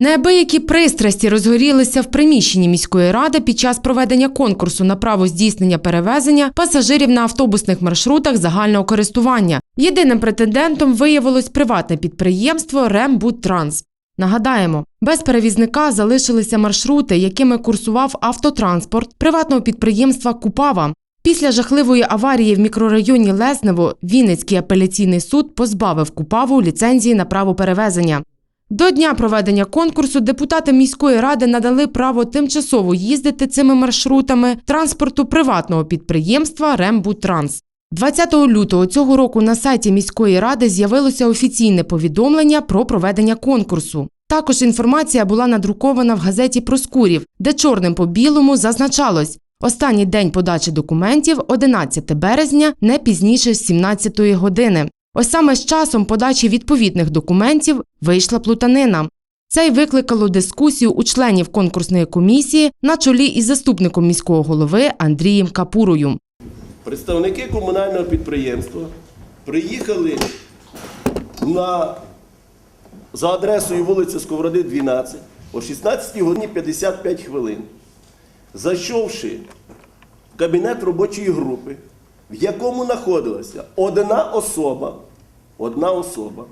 Неабиякі пристрасті розгорілися в приміщенні міської ради під час проведення конкурсу на право здійснення перевезення пасажирів на автобусних маршрутах загального користування. Єдиним претендентом виявилось приватне підприємство Рембудтранс. Нагадаємо, без перевізника залишилися маршрути, якими курсував автотранспорт приватного підприємства Купава. Після жахливої аварії в мікрорайоні Леснево Вінницький апеляційний суд позбавив Купаву ліцензії на право перевезення. До дня проведення конкурсу депутати міської ради надали право тимчасово їздити цими маршрутами транспорту приватного підприємства Рембутранс. 20 лютого цього року на сайті міської ради з'явилося офіційне повідомлення про проведення конкурсу. Також інформація була надрукована в газеті Проскурів, де чорним по білому зазначалось останній день подачі документів 11 березня, не пізніше з 17 години. Ось саме з часом подачі відповідних документів вийшла плутанина. Це й викликало дискусію у членів конкурсної комісії на чолі із заступником міського голови Андрієм Капурою. Представники комунального підприємства приїхали на, за адресою вулиця Сковороди, 12 о 16 годині 55 хвилин, зайшовши в кабінет робочої групи, в якому знаходилася одна особа, одна особа,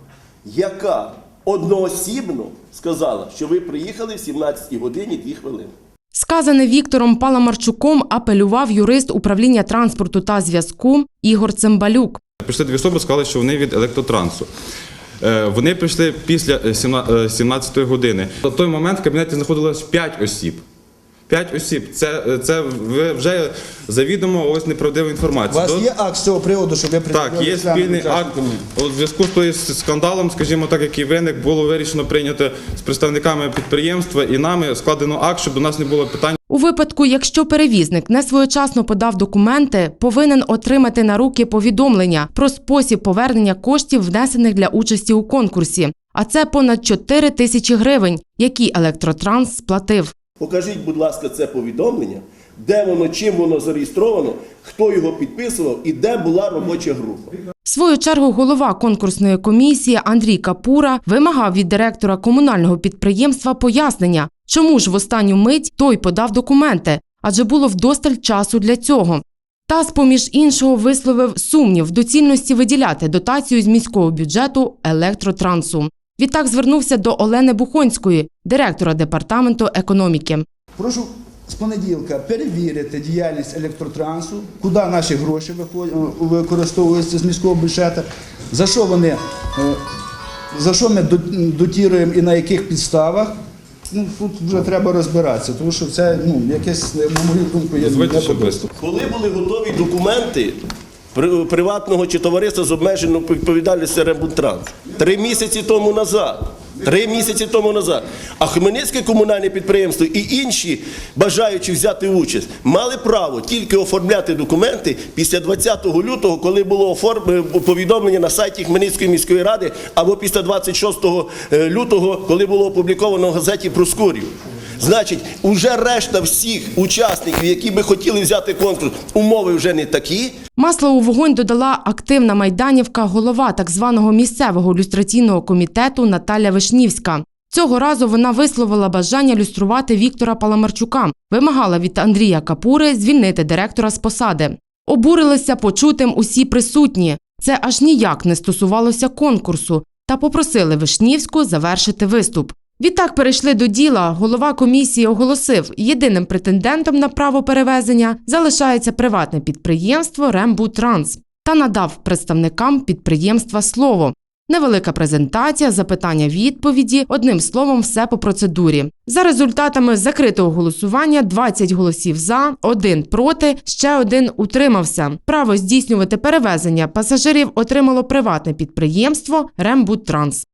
яка одноосібно сказала, що ви приїхали в 17 годині 2 хвилини. Сказане Віктором Паламарчуком апелював юрист управління транспорту та зв'язку Ігор Цимбалюк. Прийшли дві особи, сказали, що вони від електротрансу. Е, Вони прийшли після е, 17 години. На той момент в кабінеті знаходилось 5 осіб. 5 осіб. Це, це ви вже завідомо ось неправдива У вас До- є акт з цього приводу, що ви Так, є спільний акт. У зв'язку з тою скандалом, скажімо так, який виник, було вирішено прийняти з представниками підприємства і нами складено акт, щоб до нас не було питань. У випадку, якщо перевізник не своєчасно подав документи, повинен отримати на руки повідомлення про спосіб повернення коштів, внесених для участі у конкурсі. А це понад 4 тисячі гривень, які електротранс сплатив. Покажіть, будь ласка, це повідомлення, де воно, чим воно зареєстровано, хто його підписував і де була робоча група. В свою чергу голова конкурсної комісії Андрій Капура вимагав від директора комунального підприємства пояснення, чому ж в останню мить той подав документи, адже було вдосталь часу для цього. Та, з поміж іншого, висловив сумнів в доцільності виділяти дотацію з міського бюджету електротрансу. Відтак звернувся до Олени Бухонської, директора департаменту економіки. Прошу з понеділка перевірити діяльність електротрансу, куди наші гроші використовуються з міського бюджету, за що вони, е, за що ми дотіруємо і на яких підставах. Ну, тут вже треба розбиратися, тому що це ну, якесь, на мою думку, є неподобство. Коли були готові документи при- приватного чи товариства з обмеженою відповідальністю Рембунтранс? Три місяці тому назад. Три місяці тому назад. А Хмельницьке комунальне підприємство і інші, бажаючи взяти участь, мали право тільки оформляти документи після 20 лютого, коли було оформ- повідомлення на сайті Хмельницької міської ради, або після 26 лютого, коли було опубліковано в газеті Проскурів. Значить, уже решта всіх учасників, які би хотіли взяти конкурс, умови вже не такі. Масло у вогонь додала активна майданівка, голова так званого місцевого люстраційного комітету Наталя Вишнівська. Цього разу вона висловила бажання люструвати Віктора Паламарчука, вимагала від Андрія Капури звільнити директора з посади. Обурилися почутим усі присутні. Це аж ніяк не стосувалося конкурсу, та попросили Вишнівську завершити виступ. Відтак перейшли до діла. Голова комісії оголосив, єдиним претендентом на право перевезення залишається приватне підприємство Рембутранс та надав представникам підприємства слово. Невелика презентація, запитання відповіді, одним словом, все по процедурі. За результатами закритого голосування 20 голосів за, один проти, ще один утримався. Право здійснювати перевезення пасажирів отримало приватне підприємство Рембуттранс.